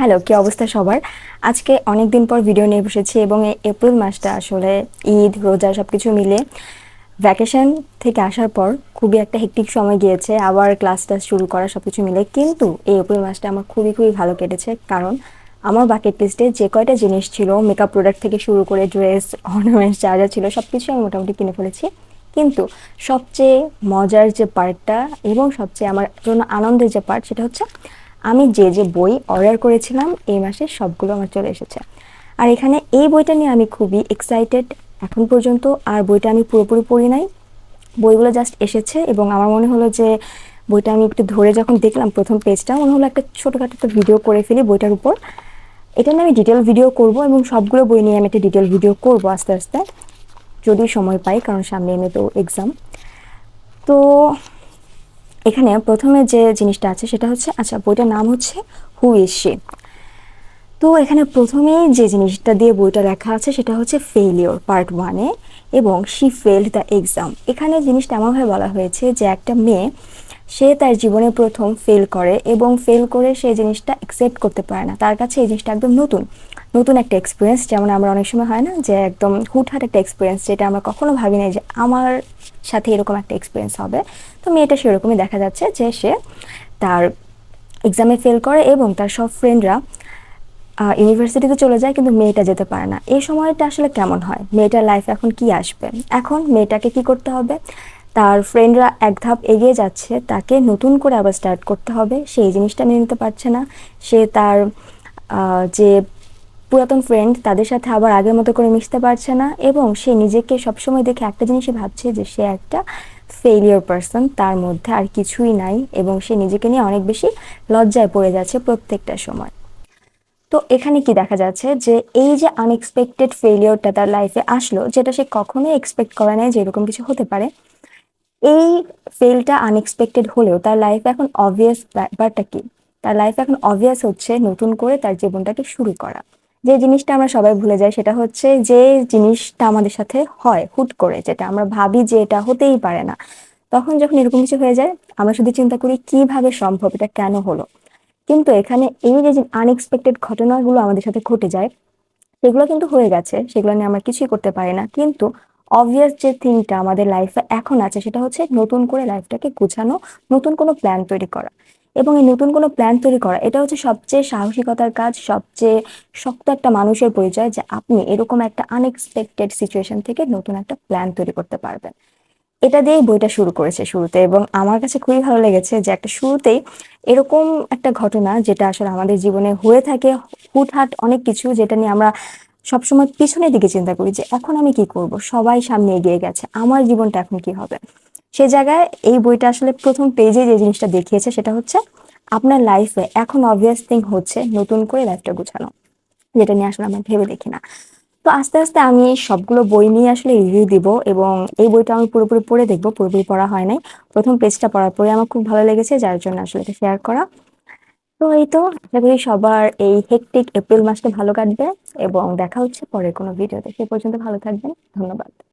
Hello কি অবস্থা সবার? আজকে অনেক দিন পর ভিডিও নিয়ে বসেছি এবং এই এপ্রিল মাসটা আসলে ঈদ, রোজা সব কিছু মিলে ভ্যাকেশন থেকে আসার পর খুবই একটা হেক্টিক সময় গিয়েছে। আবার ক্লাস টাস শুরু করা সব কিছু মিলে। কিন্তু এই এপ্রিল মাসটা আমার খুবই খুবই ভালো কেটেছে। কারণ আমার বাকেট লিস্টে যে কয়টা জিনিস ছিল মেকআপ প্রোডাক্ট থেকে শুরু করে ড্রেস অর্নামেন্টস যা যা ছিল সব কিছু আমি মোটামুটি কিনে ফেলেছি। কিন্তু সবচেয়ে মজার যে পার্টটা এবং সবচেয়ে আমার জন্য আনন্দের যে পার্ট সেটা হচ্ছে আমি যে যে বই অর্ডার করেছিলাম, এই মাসে সবগুলো আমার চলে এসেছে। আর এখানে এই বইটা নিয়ে আমি খুবই এক্সাইটেড এখন পর্যন্ত আর বইটা আমি পুরোপুরি পড়ি নাই। বইগুলো জাস্ট এসেছে এবং আমার মনে হলো যে বইটা আমি একটু ধরে যখন দেখলাম প্রথম পেজটা মনে হলো একটা ছোটোখাটো একটা ভিডিও করে ফেলি বইটার উপর। এটা নিয়ে আমি ডিটেল ভিডিও করব এবং সবগুলো বই নিয়ে আমি একটা ডিটেল ভিডিও করব আস্তে আস্তে। যদি সময় পাই, কারণ সামনে এনে তো এক্সাম তো এখানে প্রথমে যে জিনিসটা আছে সেটা হচ্ছে আচ্ছা বইটার নাম হচ্ছে হু ইজ তো এখানে প্রথমেই যে জিনিসটা দিয়ে বইটা লেখা আছে সেটা হচ্ছে ফেলিওর পার্ট ওয়ানে এবং শি ফেল্ড দ্য এক্সাম এখানে জিনিসটা এমনভাবে বলা হয়েছে যে একটা মেয়ে, সে তার জীবনে প্রথম ফেল করে এবং ফেল করে সেই জিনিসটা অ্যাকসেপ্ট করতে পারে না। তার কাছে এই জিনিসটা একদম নতুন। নতুন একটা এক্সপিরিয়েন্স যেমন আমরা অনেক সময় হয় না যে একদম হুটহাট একটা এক্সপিরিয়েন্স যেটা আমরা কখনো ভাবি নাই যে আমার সাথে এরকম একটা এক্সপিরিয়েন্স হবে। তো মেয়েটা সেরকমই দেখা যাচ্ছে যে সে তার এক্সামে ফেল করে এবং তার সব ফ্রেন্ডরা ইউনিভার্সিটিতে চলে যায় কিন্তু মেয়েটা যেতে পারে না। এই সময়টা আসলে কেমন হয়? মেয়েটার লাইফ এখন কি আসবে? এখন মেয়েটাকে কি করতে হবে? তার ফ্রেন্ডরা এক ধাপ এগিয়ে যাচ্ছে, তাকে নতুন করে আবার স্টার্ট করতে হবে। সেই জিনিসটা মেনে নিতে পারছে না। সে তার যে পুরাতন ফ্রেন্ড তাদের সাথে আবার আগের মতো করে মিশতে পারছে না এবং সে নিজেকে সবসময় দেখে একটা জিনিসই ভাবছে যে সে একটা ফেলিয়ার পার্সন তার মধ্যে আর কিছুই নাই এবং সে নিজেকে নিয়ে অনেক বেশি লজ্জায় পড়ে যাচ্ছে প্রত্যেকটা সময়। তো এখানে কি দেখা যাচ্ছে যে এই যে আনএক্সপেক্টেড ফেলিওরটা তার লাইফে আসলো, যেটা সে কখনোই এক্সপেক্ট করে নাই যে এরকম কিছু হতে পারে, এই ফেলটা আনএক্সপেক্টেড হলেও তার লাইফে এখন অবভিয়াস ব্যাপারটা কি? তার লাইফে এখন অবভিয়াস হচ্ছে নতুন করে তার জীবনটাকে শুরু করা। যে জিনিসটা আমরা সবাই ভুলে যাই সেটা হচ্ছে যে জিনিসটা আমাদের সাথে হয়, হুট করে যেটা আমরা ভাবি যে এটা হতেই পারে না। তখন যখন এরকম কিছু হয়ে যায়, আমরা শুধু চিন্তা করি কীভাবে সম্ভব, এটা কেন হলো? কিন্তু এখানে এই যে আনএক্সপেক্টেড ঘটনাগুলো আমাদের সাথে ঘটে যায়, সেগুলো কিন্তু হয়ে গেছে, সেগুলো নিয়ে আমরা কিছুই করতে পারি না। কিন্তু অবভিয়াস যে থিংটা আমাদের লাইফে এখন আছে, সেটা হচ্ছে নতুন করে লাইফটাকে গুছানো, নতুন কোনো প্ল্যান তৈরি করা। এবং এই নতুন কোনো প্ল্যান তৈরি করা, এটা হচ্ছে সবচেয়ে সাহসিকতার কাজ, সবচেয়ে শক্ত একটা মানুষের পরিচয় যে আপনি এরকম একটা আনএক্সপেক্টেড সিচুয়েশন থেকে নতুন একটা প্ল্যান তৈরি করতে পারবেন। এটা দিয়েই বইটা শুরু করেছে শুরুতে এবং আমার কাছে খুবই ভালো লেগেছে যে একটা শুরুতেই এরকম একটা ঘটনা যেটা আসলে আমাদের জীবনে হয়ে থাকে, হুটহাট অনেক কিছু যেটা নিয়ে আমরা সবসময় পিছনের দিকে চিন্তা করি যে এখন আমি কি করব? সবাই সামনে এগিয়ে গেছে, আমার জীবনটা এখন কি হবে? সে জায়গায় এই বইটা আসলে প্রথম পেজে যে জিনিসটা দেখিয়েছে সেটা হচ্ছে, আপনার লাইফে এখন অবভিয়াস থিং হচ্ছে নতুন করে লাইফটা গুছানো, যেটা নিয়ে আসলে আমরা ভেবে দেখি না। তো আস্তে আস্তে আমি সবগুলো বই নিয়ে আসলে রিভিউ দিব এবং এই বইটা আমি পুরোপুরি পড়ে দেখব, পুরোপুরি পড়া হয় নাই। প্রথম পেজটা পড়ার পরে আমার খুব ভালো লেগেছে, যার জন্য আসলে এটা শেয়ার করা। তো এই তো, আশা করি সবার এই হেকটিক এপ্রিল মাসটা ভালো কাটবে এবং দেখা হচ্ছে পরে কোনো ভিডিওতে সে পর্যন্ত ভালো থাকবেন, ধন্যবাদ।